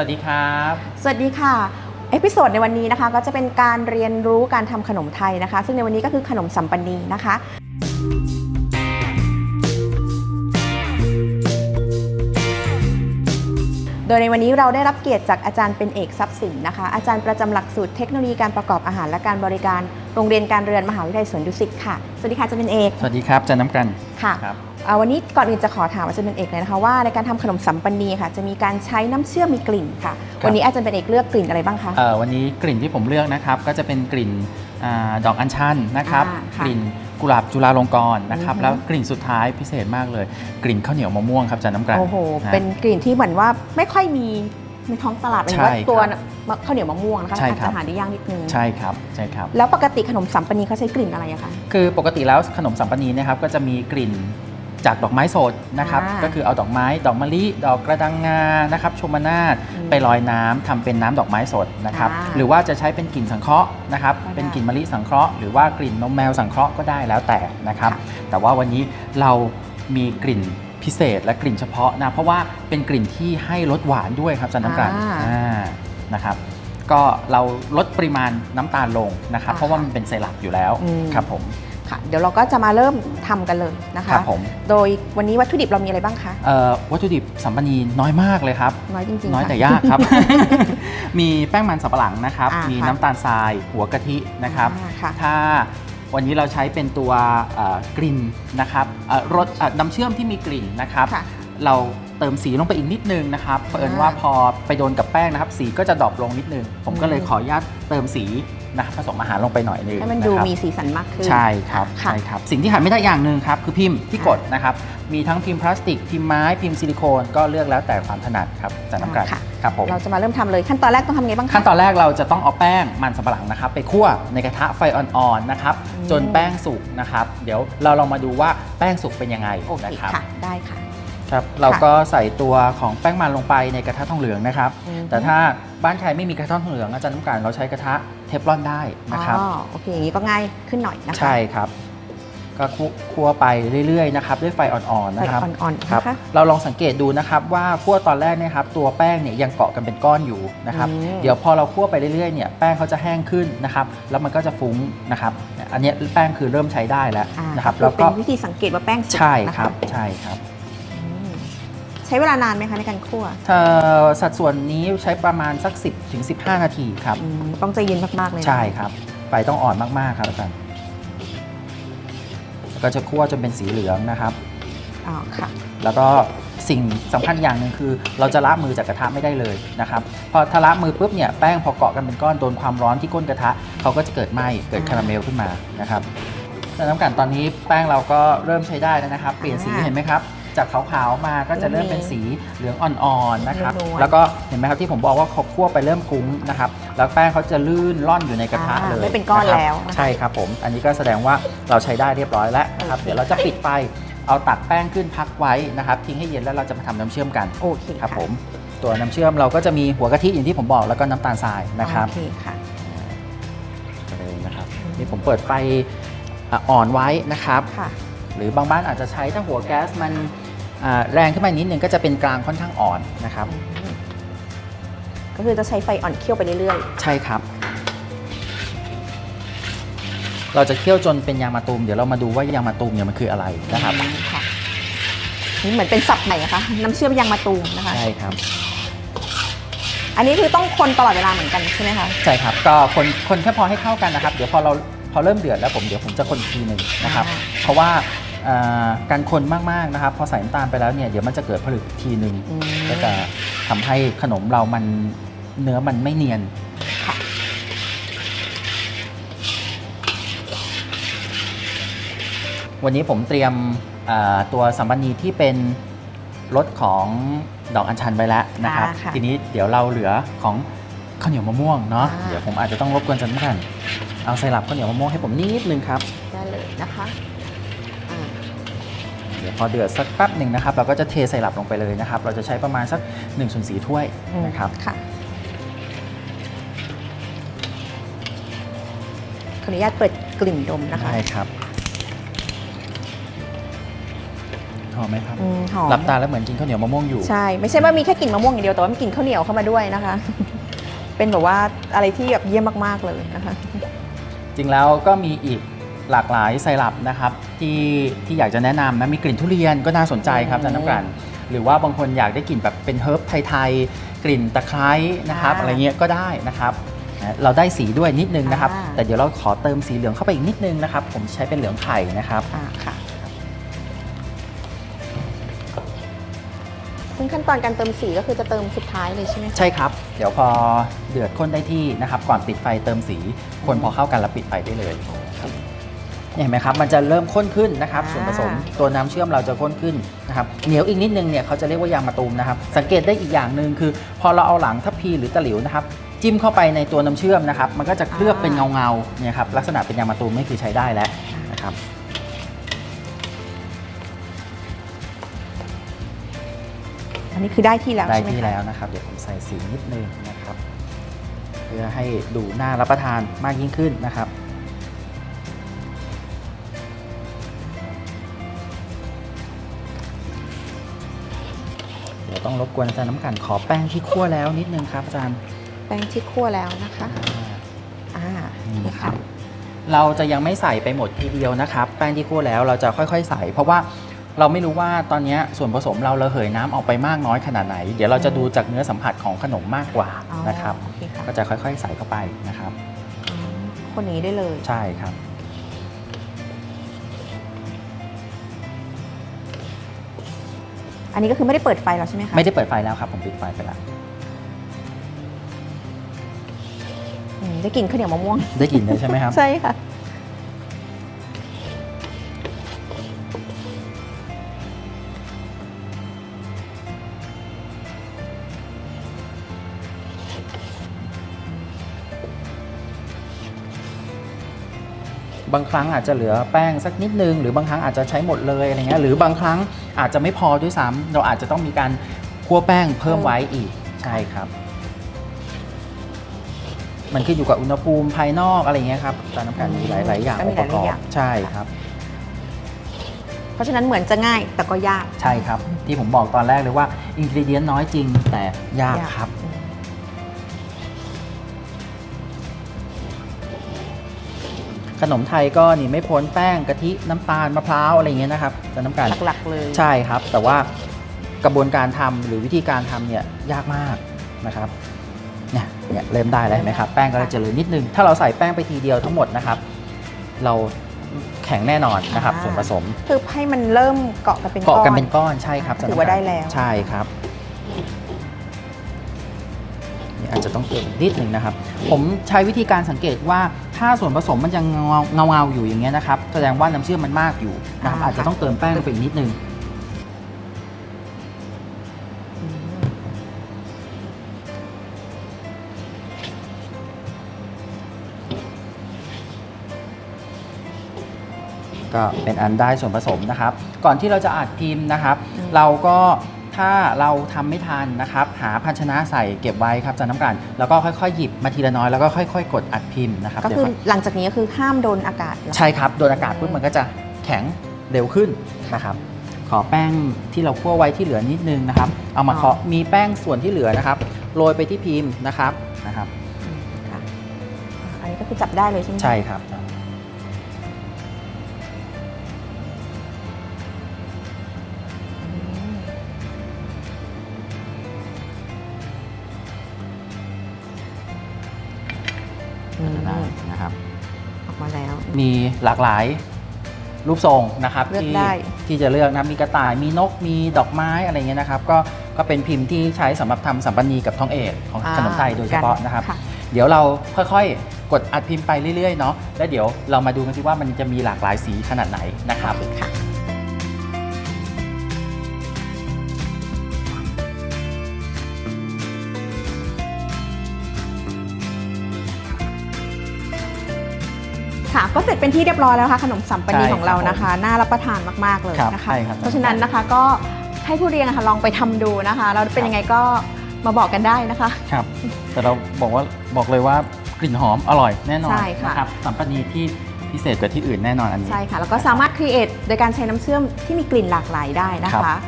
วัสดีครับ สวัสดีค่ะ เอพิโซดในวันนี้นะคะก็จะเป็นการเรียนรู้การทำขนมไทยนะคะ ซึ่งในวันนี้ก็คือขนมสัมปันนีนะคะ โดยในวันนี้เราได้รับเกียรติจากอาจารย์เป็นเอกทรัพย์สินนะคะ อาจารย์ประจำหลักสูตรเทคโนโลยีการประกอบอาหารและการบริการโรงเรียนการเรือนมหาวิทยาลัยสวนดุสิตค่ะ สวัสดีค่ะอาจารย์เป็นเอก สวัสดีครับอาจันน้ำกัน ค่ะครับอ่าวันนี้ก่อนอื่นจะขอถามอาจารย์เป็นเอกเลยนะคะว่าในการทำขนมสัมปันนีค่ะ จะมีการใช้น้ำเชื่อมมีกลิ่นค่ะครับวันนี้อาจารย์เป็นเอกเลือกกลิ่นอะไรบ้างคะเอ่อวันนี้กลิ่นที่ผมเลือกนะครับก็จะเป็นกลิ่น อาดอกอัญชันนะครับ อ่าค่ะกลิ่นกุหลาบจุฬาลงกรณ์นะครับ อือฮึ แล้วกลิ่นสุดท้ายพิเศษมากเลย กลิ่นข้าวเหนียวมะม่วงครับอาจันน้ำกันโอ้โหะ เป็นกลิ่นที่เหมือนว่าไม่ค่อยมีในท้องตลาดหมายถึงว่าใช่ครับตัวมะข้าวเหนียวมะม่วงนะคะใช่อาจครับ จะหาได้ยากนิดนึงใช่ครับใช่ครับ แล้วปกติขนมสัมปนีเขาใช้กลิ่นอะไรอะคะ คือปกติแล้วขนมสัมปนีเนะครับก็จะมีกลิ่น จากดอกไม้สดนะครับอ่าก็คือเอาดอกไม้ดอกมะลิดอกกระดังงานะครับชมนาทอืมไปลอยน้ำทำเป็นน้ำดอกไม้สดนะครับอ่าหรือว่าจะใช้เป็นกลิ่นสังเคราะห์นะครับก็ได้เป็นกลิ่นมะลิสังเคราะห์หรือว่ากลิ่นนมแมวสังเคราะห์ก็ได้แล้วแต่นะครับค่ะแต่ว่าวันนี้เรามีกลิ่นพิเศษและกลิ่นเฉพาะนะเพราะว่าเป็นกลิ่นที่ให้รสหวานด้วยครับอาจันน้ำกันอ่า อ่านะครับ ก็เราลดปริมาณน้ำตาลลงนะครับอ่าเพราะว่ามันเป็นไซรัปอยู่แล้วอืม ครับผม ค่ะเดี๋ยวเราก็จะมาเริ่มทำกันเลยนะคคะรับผมโดยวันนี้วัตถุดิบเรามีอะไรบ้างคะเอ่อวัตถุดิบสัมปนีน้อยมากเลยครับ น้อยจริงๆน้อยค่ะ แต่ยากครับ มีแป้งมันสับปะหลังนะครับ อ่ามีมีน้ำตาลทราย หัวกะทินะครับ อ่าค่ะ ถ้าวันนี้เราใช้เป็นตัวเอ่อกลิ่นนะครับเอ่อรสเอ่อน้ำเชื่อมที่มีกลิ่นนะครับ ค่ะ เราเติมสีลงไปอีกนิดนึงนะครับเผอิญว่าพอไปโดนกับแป้งนะครับ สีก็จะดรอปลงนิดนึง ผมก็เลยอืม ขออนุญาตเติมสี นะครับผสมอาหารลงไปหน่อยนึงให้มันดูะครับ มีสีสันมากขึ้น ใช่ครับค่ะ ใช่ครับ สิ่งที่ขาดไม่ได้อย่างหนึ่งครับ คือพิมพ์ที่กดนะครับ มีทั้งพิมพ์พลาสติก พิมพ์ไม้ พิมพ์ซิลิโคนก็เลือกแล้วแต่ความถนัดครับจากน้ำกันค่ะครับผม เราจะมาเริ่มทำเลยขั้นตอนแรกต้องทำไงบ้างคะ ขั้นตอนแรกเราจะต้องเอาแป้งมันสำปะหลังนะครับ ไปคั่วในกระทะไฟอ่อนๆนะครับ อืม จนแป้งสุกนะครับ เดี๋ยวเราลองมาดูว่าแป้งสุกเป็นยังไงโอเคนะครับ ค่ะ ได้ค่ะ ครับเราก็ใส่ตัวของแป้งมันลงไปในกระทะทองเหลืองนะครับอืมแต่ถ้าบ้านใครไม่มีกระทะทองเหลืองอาจารย์ต้องการเราใช้กระทะเทฟลอนได้นะครับอ๋อโอเคอย่างนี้ก็ง่ายขึ้นหน่อยนะคะใช่ครับก็คั่วไปเรื่อยๆนะครับด้วยไฟอ่อนๆไฟนะครับอ่อนๆครับนะคะเราลองสังเกตดูนะครับว่าคั่วตอนแรกเนี่ยครับตัวแป้งเนี่ยยังเกาะกันเป็นก้อนอยู่นะครับอืมเดี๋ยวพอเราคั่วไปเรื่อยๆเนี่ยแป้งเขาจะแห้งขึ้นนะครับแล้วมันก็จะฟุ้งนะครับอันเนี้ยแป้งคือเริ่มใช้ได้แล้วอ่านะครับอแล้วก็เป็นวิธีสังเกตว่าแป้งสุกใช่นะะครับใช่ครับอืม ใช้เวลานานไหมคะในการคั่วเอ่อสัดส่วนนี้ใช้ประมาณสัก 10ถึง15 นาทีครับ อืมต้องใจเย็นมากๆเลยนะใช่ครับ ไฟต้องอ่อนมากๆครับอาจารย์แล้วก็จะคั่วจนเป็นสีเหลืองนะครับ อ๋อค่ะ แล้วก็สิ่งสำคัญอย่างหนึ่งคือ เราจะละมือจากกระทะไม่ได้เลยนะครับ พอทะละมือปุ๊บเนี่ยแป้งพอเกาะกันเป็นก้อนโดนความร้อนที่ก้นกระทะเขาก็จะเกิดไหม้เกิดอ่าคาราเมลขึ้นมานะครับแล้วน้ำกันตอนนี้แป้งเราก็เริ่มใช้ได้แล้วนะครับ เปลี่ยนสีอ่า เห็นไหมครับ จากขาวๆมาก็จะเริ่มเป็นสีเหลืองอ่อนๆนะครับ นวลๆ แล้วก็เห็นไหมครับที่ผมบอกว่าเขาคั่วไปเริ่มฟุ้งนะครับ แล้วแป้งเขาจะลื่นล่อนอยู่ในกระทะอ่าเลยไม่เป็นก้อนะครับแล้วนะคะ ใช่ครับผม อันนี้ก็แสดงว่าเราใช้ได้เรียบร้อยแล้วนะครับโอเคเดี๋ยวเราจะปิดไฟเอาตักแป้งขึ้นพักไว้นะครับทิ้งให้เย็นแล้วเราจะมาทำน้ำเชื่อมกัน โอเคครับะผมตัวน้ำเชื่อมเราก็จะมีหัวกะทิอย่างที่ผมบอกแล้วก็น้ำตาลทรายนะครับโอเคค่ะ เลยนะครับนี่ผมเปิดไฟอะอ่อนไว้นะครับ ค่ะ หรือบางบ้านอาจจะใช้ถ้าหัวแก๊สมันอ่า แรงขึ้นมานิดนึงก็จะเป็นกลางค่อนข้างอ่อนนะครับอืมก็คือจะใช้ไฟอ่อนเคี่ยวไปเรื่อยใช่ครับ เราจะเคี่ยวจนเป็นยางมะตูม เดี๋ยวเรามาดูว่ายางมะตูมเนี่ยมันคืออะไรๆนะครับอืมค่ะนี่เหมือนเป็นศัพท์ใหม่นะคะน้ำเชื่อมยางมะตูมนะคะ ใช่ครับ อันนี้คือต้องคนตลอดเวลาเหมือนกันใช่ไหมคะใช่ครับ ก็คนคนแค่พอให้เข้ากันนะครับ เดี๋ยวพอเราพอเริ่มเดือดแล้วผมเดี๋ยวผมจะคนอีกทีหนึ่งนะครับอ่าเพราะว่าเอ่อ การคนมากๆนะครับพอใส่น้ำตาลไปแล้วเนี่ยเดี๋ยวมันจะเกิดผลึกอีกทีหนึ่งอืม ก็จะทำให้ขนมเรามันเนื้อมันไม่เนียนค่ะวันนี้ผมเตรียมเอ่อตัวสัมปันนีที่เป็นรสของดอกอัญชันไว้แล้วนะครับ อ่าค่ะทีนี้เดี๋ยวเราเหลือของข้าวเหนียวมะม่วงเนาะอ่า เดี๋ยวผมอาจจะต้องรบกวนจันทร์กันเอาไซรัปข้าวเหนียวมะม่วงให้ผมนิดนึงครับ ได้เลยนะคะอ่าเดี๋ยวพอเดือดสักแป๊บหนึ่งนะครับ เราก็จะเทไซรัปลงไปเลยนะครับ เราจะใช้ประมาณสัก1นส่วนสถ้วยนะครับค่ะขออนุญาตเปิดกลิ่นดมนะคะได้ครับคหอมไหมครับอืมหอมหลับตาแล้วเหมือนกินข้าวเหนียวมะม่วงอยู่ ใช่ ไม่ใช่ว่ามีแค่กลิ่นมะม่วงอย่างเดียวแต่ว่ามีกลิ่นข้าวเหนียวเข้ามาด้วยนะคะ เป็นแบบว่าอะไรที่แบบเยี่ยมมากๆเลยนะคะ จริงแล้วก็มีอีก หลากหลายไซรัปนะครับที่ที่อยากจะแนะนำนะมีกลิ่นทุเรียนก็น่าสนใจครับอืมอาจารย์น้ำกลั่นหรือว่าบางคนอยากได้กลิ่นแบบเป็นเฮิร์บไทยๆกลิ่นตะไคร้นะครับอ่าอะไรเงี้ยก็ได้นะครับนะเราได้สีด้วยนิดนึงนะครับ อ่า แต่เดี๋ยวเราขอเติมสีเหลืองเข้าไปอีกนิดนึงนะครับ ผมใช้เป็นเหลืองไข่นะครับ อ่าค่ะซึ่งขั้นตอนการเติมสีก็คือจะเติมสุดท้ายเลยใช่ไหมคะ ใช่ครับ เดี๋ยวพอเดือดข้นได้ที่นะครับ ก่อนปิดไฟเติมสี คนพอเข้ากันแล้วปิดไฟได้เลยครับ เนี่ยเห็นไหมครับมันจะเริ่มข้นขึ้นนะครับอ่าส่วนผสมตัวน้ำเชื่อมเราจะข้นขึ้นนะครับเหนียวอีกนิดนึงเนี่ยเขาจะเรียกว่ายางมะตูมนะครับสังเกตได้อีกอย่างหนึ่งคือ พอเราเอาหลังทัพพีหรือตะหลิวนะครับจิ้มเข้าไปในตัวน้ำเชื่อมนะครับมันก็จะเคลือบเป็นเงาเงาๆเนี่ยครับลักษณะเป็นยางมะตูมนี่คือใช้ได้แล้วนะครับอันนี้คือได้ที่แล้วได้ใช่ไหมที่คะแล้วนะครับเดี๋ยวผมใส่สีนิดนึงนะครับ เพื่อให้ดูน่ารับประทานมากยิ่งขึ้นนะครับ เดี๋ยวต้องรบกวนอาจารย์น้ำกันขอแป้งที่คั่วแล้วนิดนึงครับอาจารย์แป้งที่คั่วแล้วนะคะอ่านี่นี่คค่ะรับเราจะยังไม่ใส่ไปหมดทีเดียวนะครับ แป้งที่คั่วแล้วเราจะค่อยๆ ใส่ เพราะว่าเราไม่รู้ว่าตอนนี้ส่วนผสมเราระเหยน้ำออกไปมากน้อยขนาดไหน เดี๋ยวเราจะดูจากเนื้อสัมผัสของขนมมากกว่าอ๋อนะครับโอเคค่ะก็จะค่อยๆ ใส่เข้าไปนะครับอ๋อคนนี้ได้เลยใช่ครับ อันนี้ก็คือไม่ได้เปิดไฟแล้วใช่ไหมคะไม่ได้เปิดไฟแล้วครับ ผมปิดไฟไปแล้วอืมจะกลิ่นข้าวเหนียวมะม่วง ได้กลิ่นเลยใช่ไหมครับ ใช่ค่ะ บางครั้งอาจจะเหลือแป้งสักนิดนึง หรือบางครั้งอาจจะใช้หมดเลยอะไรเงี้ยหรือบางครั้งอาจจะไม่พอด้วยซ้ำเราอาจจะต้องมีการคั่วแป้งเพิ่มไว้อีกใช่ครับ มันขึ้นอยู่กับอุณหภูมิภายนอกอะไรเงี้ยครับตามน้ำกันมีหลาย ๆ อย่างก็อมีงค์ประกหลายๆออบย่าง ใช่ครับ เพราะฉะนั้นเหมือนจะง่ายแต่ก็ยาก ใช่ครับ ที่ผมบอกตอนแรกเลยว่าอินกรีเดียนน้อยจริงแต่ยากครับ ขนมไทยก็หนี่ไม่พ้นแป้งกะทิน้ำตาลมะพร้าวอะไรเงี้ยนะครับจะน้ำกันหลักๆเลยใช่ครับ แต่ว่ากระบวนการทำหรือวิธีการทำเนี่ยยากมากนะครับเนี่ยเนี่ยเริ่มได้แล้วเห็นไหมครับแป้งก็จะเหลือนิดนึง ถ้าเราใส่แป้งไปทีเดียวทั้งหมดนะครับ เราแข็งแน่นอนนะครับอ่าส่วนผสมคือให้มันเริ่มเกาะกันเป็นเกาะกันก้เป็นก้อนใช่ครับถือว่าได้แล้วใช่ครับนี่อาจจะต้องเติมอีกนิดหนึ่งนะครับ ผมใช้วิธีการสังเกตว่า ถ้าส่วนผสมมันยังเงาเงาเงาๆอยู่อย่างเงี้ยนะครับแสดงว่าน้ำเชื่อมมันมากอยู่นะครับอาจจะต้องเติมแป้งไปอีกนิดนึงอืมก็เป็นอันได้ส่วนผสมนะครับ ก่อนที่เราจะอัดพิมพ์นะครับ เราก็ ถ้าเราทำไม่ทันนะครับ หาภาชนะใส่เก็บไว้ครับอาจารย์น้ำกัน แล้วก็ค่อยๆ หยิบมาทีละน้อยแล้วก็ค่อย ๆ กดอัดพิมพ์นะครับก็เดี๋ยวคือครับหลังจากนี้ก็คือห้ามโดนอากาศเหรอใช่ครับโดนอากาศปุ๊บมันก็จะแข็งเร็วขึ้นนะครับขอแป้งที่เราคั่วไว้ที่เหลือนิดนึงนะครับ เอามาเคาะมีแป้งส่วนที่เหลือนะครับโรยไปที่พิมพ์นะครับนะครับอืมค่ะอ่าอันนี้ก็คือจับได้เลยใช่ไหมคะใช่ครับ มาแล้วมีหลากหลายรูปทรงนะครับเลือกที่ได้ ที่จะเลือกนะมีกระต่ายมีนกมีดอกไม้อะไรเงี้ยนะครับ ก็ก็เป็นพิมพ์ที่ใช้สำหรับทำสัมปันนีกับทองเอกของอ่าขนมไทยโดยเฉพาะนะครับค่ะเดี๋ยวเราค่อยๆ กดอัดพิมพ์ไปเรื่อยๆเนาะแล้วเดี๋ยวเรามาดูกันสิว่ามันจะมีหลากหลายสีขนาดไหนนะครับค่ะ ค่ะก็เสร็จเป็นที่เรียบร้อยแล้วค่ะขนมสัมปนีใช่ของเราครับนะคะ น่ารับประทานมากๆเลยครับนะคะใช่ครับเพราะฉะนั้นนะคะก็ให้ผู้เรียนนะคะลองไปทำดูนะคะแล้วเป็นยังไงก็มาบอกกันได้นะคะครับแต่เราบอกว่าบอกเลยว่ากลิ่นหอมอร่อยแน่นอนใช่ค่ะนะครับสัมปนีที่พิเศษกว่าที่อื่นแน่นอนอันนี้ใช่ค่ะแล้วก็สามารถครีเอทโดยการใช้น้ำเชื่อมที่มีกลิ่นหลากหลายได้นะครัคะบ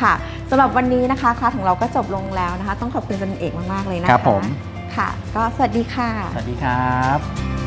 ค่ะสำหรับวันนี้นะคะคลาสของเราก็จบลงแล้วนะคะ ต้องขอบคุณอาจารย์เอกมากๆเลยนะคะครับผมค่ะ ก็สวัสดีค่ะ สวัสดีครับ